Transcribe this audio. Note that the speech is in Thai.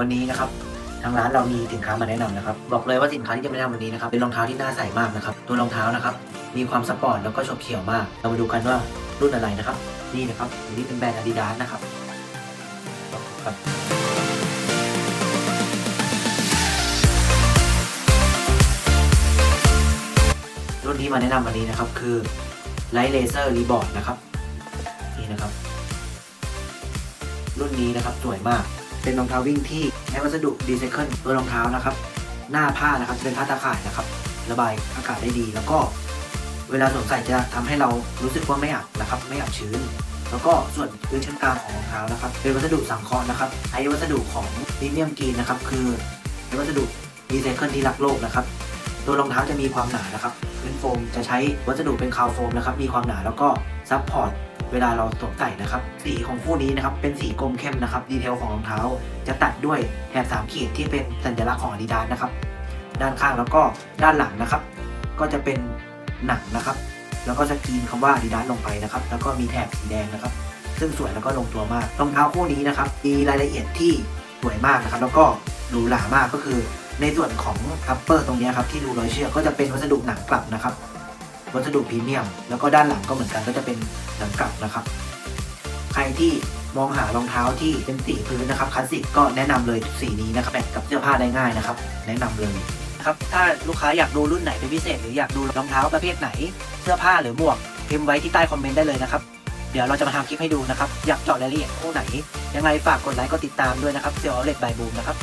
วันนี้นะครับทางร้านเรามีสินค้ามาแนะนำนะครับ บอกเลยว่าสินค้าที่จะมาแนะนำวันนี้นะครับเป็นรองเท้าที่น่าใส่มากนะครับตัวรองเท้านะครับ มีความสปอร์ตแล้วก็ฉกเฉี่ยวมาก เรามาดูกันว่ารุ่นอะไรนะครับ นี่นะครับอันนี้เป็นแบรนด์ Adidas นะครับครับรุ่นที่มาแนะนำวันนี้นะครับคือ Light Laser Reboard นะครับ นี่นะครับ รุ่นนี้นะครับสวยมาก เป็นรองเท้าวิ่งที่ใช้วัสดุดีไซเคิลตัวรองเท้านะครับ หน้าผ้านะครับจะเป็นผ้าตาข่ายนะครับ ระบายอากาศได้ดี แล้วก็เวลาสวมใส่จะทำให้เรารู้สึกว่าไม่อับนะครับ ไม่อับชื้น แล้วก็ส่วนพื้นชั้นกลางของรองเท้านะครับ เป็นวัสดุสังเคราะห์นะครับใช้วัสดุของพรีเมียมกรีนนะครับ คือเป็นวัสดุดีไซเคิลที่รักโลกนะครับตัวรองเท้าจะมีความหนานะครับพื้นโฟมจะใช้วัสดุเป็นคาวโฟมนะครับ มีความหนาแล้วก็ซับพอร์ต เวลาเราสวมใส่นะครับ สีของคู่นี้นะครับเป็นสีกรมเข้มนะครับ ดีเทลของรองเท้า จะตัดด้วยแถบสามขีดที่เป็นสัญลักษณ์ของ Adidas นะครับ ด้านข้างแล้วก็ด้านหลังนะครับ ก็จะเป็นหนังนะครับ แล้วก็สกรีนคำว่า Adidas ลงไปนะครับ แล้วก็มีแถบสีแดงนะครับ ซึ่งสวยแล้วก็ลงตัวมาก รองเท้าคู่นี้นะครับ มีรายละเอียดที่สวยมากนะครับ แล้วก็หรูหรามากก็คือ ในส่วนของอัปเปอร์ตรงนี้ครับที่รูรอยเชือกก็จะเป็นวัสดุหนังกลับนะครับ วัสดุพรีเมียม แล้วก็ด้านหลังก็เหมือนกันก็จะเป็นหนังกลับนะครับ ใครที่มองหารองเท้าที่เป็นสีพื้นนะครับคลาสสิกก็แนะนำเลยสีนี้นะครับแมทกับเสื้อผ้าได้ง่ายนะครับ แนะนำเลยครับถ้าลูกค้าอยากดูรุ่นไหนเป็นพิเศษ หรืออยากดูรองเท้าประเภทไหน เสื้อผ้าหรือหมวกพิมพ์ไว้ที่ใต้คอมเมนต์ได้เลยนะครับเดี๋ยวเราจะมาทำคลิปให้ดูนะครับ อยากเจาะรายละเอียดคู่ไหน ยังไงฝากกดไลค์กดติดตามด้วยนะครับเซลล์เล็กบายบูมนะครับ